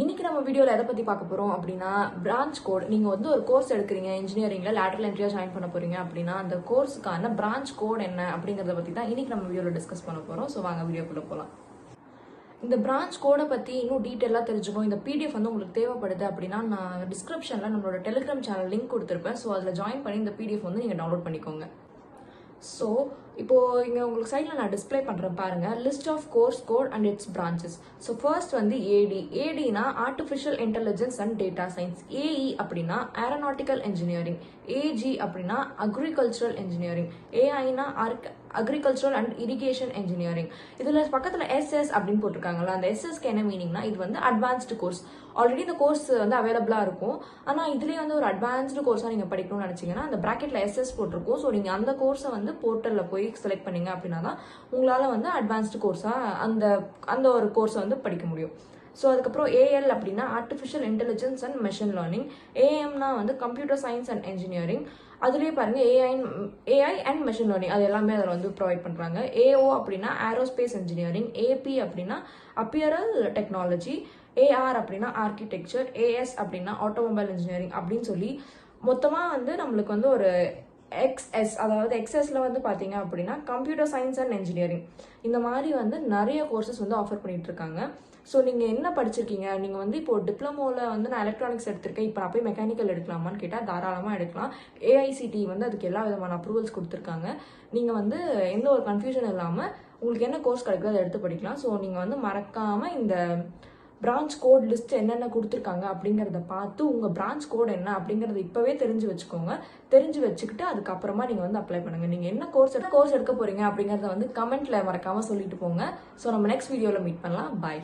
இன்னைக்கு நம்ம வீடியோவில் எதை பற்றி பார்க்க போகிறோம் அப்படின்னா பிரான்ச் கோட் நீங்கள் வந்து ஒரு கோர்ஸ் எடுக்கிறீங்க இன்ஜினியரிங்கில் லேட்டரல் என்ட்ரியாக ஜாயின் பண்ண போகிறீங்க அப்படின்னா அந்த கோர்ஸுக்கான பிரான்ச் கோட் என்ன அப்படிங்கிறத பற்றி தான் இன்னைக்கு நம்ம வீடியோவில் டிஸ்கஸ் பண்ண போகிறோம் ஸோ வாங்க வீடியோக்குள்ளே போகலாம் இந்த பிரான்ச் கோடை பற்றி இன்னும் டீட்டெயிலாக தெரிஞ்சுக்கணும் இந்த பிடிஎஃப் வந்து உங்களுக்கு தேவைப்படுது அப்படின்னா நான் டிஸ்கிரிப்ஷனில் நம்மளோட டெலிகிராம் சேனல் லிங்க் கொடுத்துருப்பேன். ஸோ அதில் ஜாயின் பண்ணி இந்த பிடிஎஃப் வந்து நீங்கள் டவுன்லோட் பண்ணிக்கோங்க. ஸோ இப்போது இங்கே உங்களுக்கு சைடில் நான் டிஸ்ப்ளே பண்ணுறேன் பாருங்கள் list of course code and its branches so first வந்து AD ஏடினா artificial intelligence and data science AE அப்படின்னா ஏரோநாட்டிக்கல் இன்ஜினியரிங் ஏஜி அப்படின்னா அக்ரிகல்ச்சரல் இன்ஜினியரிங் ஏஐனா அக்ரிகல்ச்சரல் அண்ட் இரிகேஷன் இன்ஜினியரிங் இதில் பக்கத்தில் எஸ்எஸ் அப்படின்னு போட்டிருக்காங்களா அந்த எஸ்எஸ்க்கு என்ன மீனிங்னா இது வந்து அட்வான்ஸ்டு கோர்ஸ் ஆல்ரெடி இந்த கோர்ஸ் வந்து அவைலபிளாக இருக்கும். ஆனால் இதுலேயே வந்து ஒரு அட்வான்ஸ்டு கோர்ஸாக நீங்கள் படிக்கணும்னு நினச்சிங்கன்னா அந்த ப்ராக்கெட்டில் எஸ்எஸ் போட்டிருக்கும். ஸோ நீங்கள் அந்த கோர்ஸை வந்து போர்ட்டலில் போய் செலக்ட் பண்ணீங்க அப்படின்னா தான் உங்களால் வந்து அட்வான்ஸ்டு கோர்ஸாக அந்த அந்த ஒரு கோர்ஸை வந்து படிக்க முடியும். ஸோ அதுக்கப்புறம் ஏஎல் அப்படின்னா artificial intelligence and machine learning ஏஎம்னா வந்து கம்ப்யூட்டர் சயின்ஸ் அண்ட் இன்ஜினியரிங் அதுலேயே பாருங்கள் AI AI and machine learning அது எல்லாமே அதில் வந்து ப்ரொவைட் பண்ணுறாங்க ஏஓ அப்படின்னா ஏரோஸ்பேஸ் இன்ஜினியரிங் ஏபி அப்படின்னா அப்பியரல் டெக்னாலஜி ஏஆர் அப்படின்னா ஆர்கிடெக்சர் ஏஎஸ் அப்படின்னா ஆட்டோமொபைல் இன்ஜினியரிங் அப்படின்னு சொல்லி மொத்தமாக வந்து நம்மளுக்கு வந்து ஒரு எக்ஸ்எஸ் அதாவது எக்ஸ்எஸ்ல வந்து பார்த்தீங்க அப்படின்னா கம்ப்யூட்டர் சயின்ஸ் அண்ட் இன்ஜினியரிங் இந்த மாதிரி வந்து நிறைய கோர்சஸ் வந்து ஆஃபர் பண்ணிட்டு இருக்காங்க ஸோ நீங்கள் என்ன படிச்சிருக்கீங்க? நீங்கள் வந்து இப்போ டிப்ளமோவில் வந்து நான் எலக்ட்ரானிக்ஸ் எடுத்திருக்கேன். இப்போ நான் போய் மெக்கானிக்கல் எடுக்கலாமான்னு கேட்டால் தாராளமாக எடுக்கலாம். ஏஐசிடி வந்து அதுக்கு எல்லா விதமான அப்ரூவல்ஸ் கொடுத்துருக்காங்க. நீங்கள் வந்து எந்த ஒரு கன்ஃபியூஷன் இல்லாமல் உங்களுக்கு என்ன கோர்ஸ் கிடைக்குதோ அதை எடுத்து படிக்கலாம். ஸோ நீங்கள் வந்து மறக்காமல் இந்த பிரான்ச் கோட் லிஸ்ட் என்னென்ன கொடுத்துருக்காங்க அப்படிங்கிறத பார்த்து உங்கள் பிரான்ச் கோட் என்ன அப்படிங்கிறத இப்போவே தெரிஞ்சு வச்சுக்கோங்க. தெரிஞ்சு வச்சுக்கிட்டு அதுக்கப்புறமா நீங்கள் வந்து அப்ளை பண்ணுங்கள் நீங்கள் என்ன கோர்ஸ் எடுக்க கோர்ஸ் எடுக்க போகிறீங்க அப்படிங்கிறத வந்து கமெண்ட்டில் மறக்காமல் சொல்லிட்டு போங்க. ஸோ நம்ம நெக்ஸ்ட் வீடியோவில் மீட் பண்ணலாம். பாய்